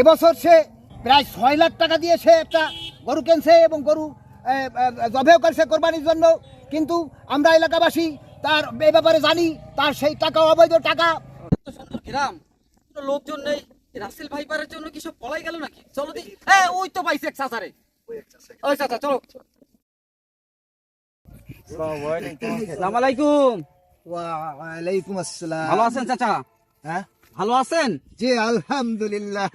এবছর সে প্রায় ছয় লাখ টাকা দিয়ে সে একটা গরু কিনছে এবং গরু জবেও করছে কোরবানির জন্য। কিন্তু আমরা এলাকাবাসী তার এই ব্যাপারে জানি তার সেই টাকা অবৈধ টাকা। গ্রাম লোকজন নেই। রাসেল ভাইপারের জন্য কি সব পলাই গেল নাকি? চলো দি। হ্যাঁ ওই তো পাইছে এক চাচারে। ওই চাচা চলো। সালাম আলাইকুম ওয়ালাইকুম আসসালাম। ভালো আছেন চাচা? হ্যাঁ? ভালো আছেন? জি আলহামদুলিল্লাহ।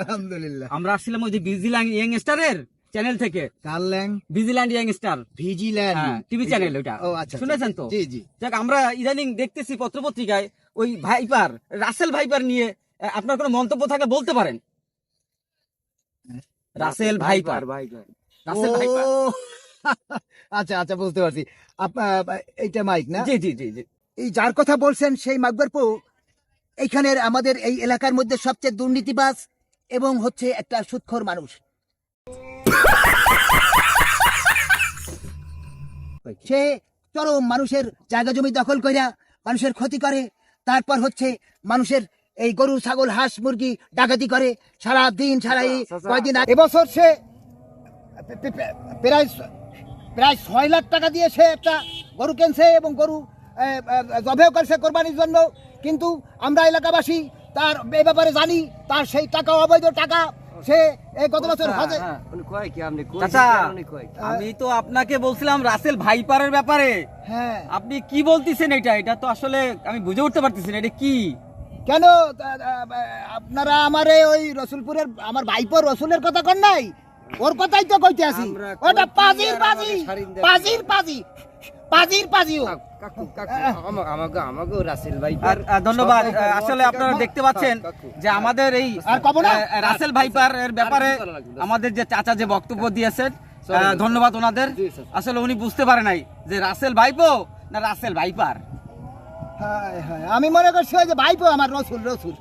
আলহামদুলিল্লাহ। আমরা আসছিলাম ওই যে বিজিল্যান্ড ইয়াংস্টারের চ্যানেল থেকে। কারল্যাং বিজিল্যান্ড ইয়াংস্টার ভিজিল্যান্ড টিভি চ্যানেল ওটা ও আচ্ছা শুনেছেন তো? জি জি। যাক আমরা ইদানিং দেখতেছি পত্রপত্রিকায় ওই ভাইপার রাসেল ভাইপার নিয়ে আপনার কোনো মন্তব্য থাকে বলতে পারেন। রাসেল ভাইপার রাসেল ভাইপার আচ্ছা আচ্ছা বুঝতে পারছি। আপনার এইটা মাইক না? জি জি জি জি। এই যার কথা বলছেন সেই মাকবরপু এইখানের আমাদের এই এলাকার মধ্যে সবচেয়ে দুর্নীতিবাজ এবং হচ্ছে একটা সুৎখর মানুষ। সে চরম মানুষের জায়গা জমি দখল কইরা মানুষের ক্ষতি করে তারপর হচ্ছে মানুষের এই গরু ছাগল হাঁস মুরগি ডাকাতি করে সারা দিন সারা এই কয়দিন এবছর সে প্রায় প্রায় ছয় লাখ টাকা দিয়ে সে একটা গরু কিনছে এবং গরু জবেও করছে কোরবানির জন্য। কিন্তু আমরা এলাকাবাসী তার এই ব্যাপারে জানি তার সেই টাকা অবৈধ টাকা সে গত বছর হজে আমি তো আপনাকে বলছিলাম রাসেল ভাইপারের ব্যাপারে। হ্যাঁ। আপনি কি বলতেছেন এটা? এটা তো আসলে আমি বুঝে উঠতে পারতেছি না এটা কি? কেন আপনারা আমার ওই রসুলপুরের আমার ভাইপো রসুলের কথা কন নাই? ওর কথাই তো কইতে আছি ওটা পাজির পাজি পাজির পাজি পাজির পাজি ও। আর, আহ, ধন্যবাদ। আসলে আপনারা দেখতে পাচ্ছেন যে আমাদের এই আর কব না? আহ, রাসেল ভাইপার এর ব্যাপারে আমাদের যে চাচা যে বক্তব্য দিয়েছেন ধন্যবাদ ওনাদের। আসলে উনি বুঝতে পারে নাই যে রাসেল ভাইপো না রাসেল ভাইপার। আমি মনে করছি যে ভাইপো আমার রসুল রসুল।